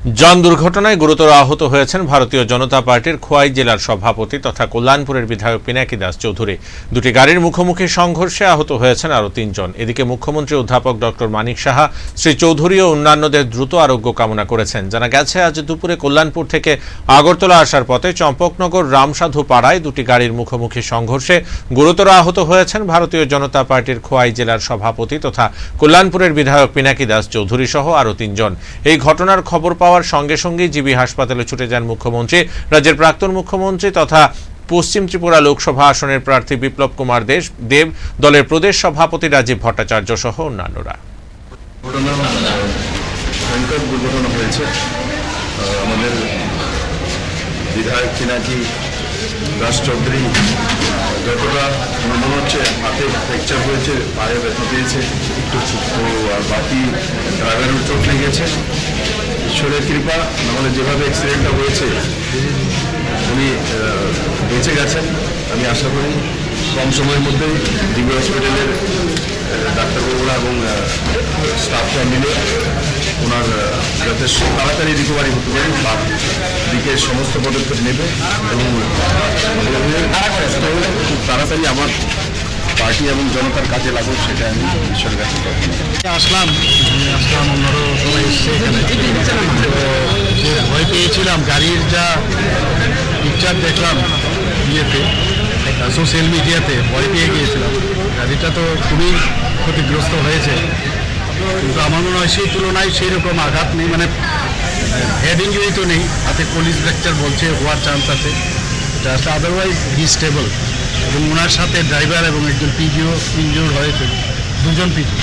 যান দুর্ঘটনায় গুরুতর আহত হয়েছেন ভারতীয় জনতা পার্টির খোয়াই জেলার সভাপতি তথা কল্যাণপুরের বিধায়ক পিনাকি দাস চৌধুরী। দুটি গাড়ির মুখোমুখি সংঘর্ষে আহত হয়েছেন আরও তিনজন। এদিকে মুখ্যমন্ত্রী অধ্যাপক ডক্টর মানিক সাহা, শ্রী চৌধুরী ও অন্যান্যদের দ্রুত আরোগ্য কামনা করেছেন। জানা গেছে, আজ দুপুরে কল্যাণপুর থেকে আগরতলা আসার পথে চম্পকনগর রামসাধু পাড়ায় দুটি গাড়ির মুখোমুখি সংঘর্ষে গুরুতর আহত হয়েছেন ভারতীয় জনতা পার্টির খোয়াই জেলার সভাপতি তথা কল্যাণপুরের বিধায়ক পিনাকি দাস চৌধুরী সহ আরও তিনজন। এই ঘটনার খবর পাওয়ার সঙ্গে সঙ্গেই জিবি হাসপাতালে ছুটে যান মুখ্যমন্ত্রী। রাজ্যের প্রাক্তন মুখ্যমন্ত্রী তথা পশ্চিম ত্রিপুরা লোকসভা আসনের প্রার্থী বিপ্লব কুমার দেশ, দেব, দলের প্রদেশ সভাপতি রাজীব ভট্টাচার্য সহ অন্যান্যরা। দুর্ঘটনা হয়েছে। আমাদের বিধায়ক পিনাকি দাস চৌধুরী যতটা মনে হচ্ছে, হাতে ফ্র্যাকচার হয়েছে, পায়ে ব্যথা পেয়েছে, একটু বাকি ড্রাইভারের চোট লেগেছে। ঈশ্বরের কৃপা, নাহলে যেভাবে অ্যাক্সিডেন্টটা হয়েছে, উনি বেঁচে গেছেন। আমি আশা করি কম সময়ের মধ্যেই ডিবি হসপিটালের ডাক্তারবাবুরা এবং স্টাফরা মিলে ওনার যাতে তাড়াতাড়ি রিকভারি হতে পারে তার দিকে সমস্ত পদক্ষেপ নেবে এবং খুব তাড়াতাড়ি আমার পার্টি এবং জনতার কাজে লাগুক, সেটা আমি ঈশ্বরের কাছে আসলাম। আসলাম অন্যরও যে ভয় পেয়েছিলাম, গাড়ির যা পিকচার দেখলাম, ইয়েতে সোশ্যাল মিডিয়াতে ভয় পেয়ে গিয়েছিলাম। গাড়িটা তো খুবই ক্ষতিগ্রস্ত হয়েছে। কিন্তু আমার মনে হয় সেই তুলনায় সেই রকম আঘাত নেই মানে হেড ইঞ্জুরি তো নেই। হাতে পুলিশ ফ্র্যাকচার বলছে, হওয়ার চান্স আছে। জাস্ট আদারওয়াইজ হি স্টেবল এবং ওনার সাথে ড্রাইভার এবং একজন পিজিও ইনজুর হয়েছে। দুজন পিজি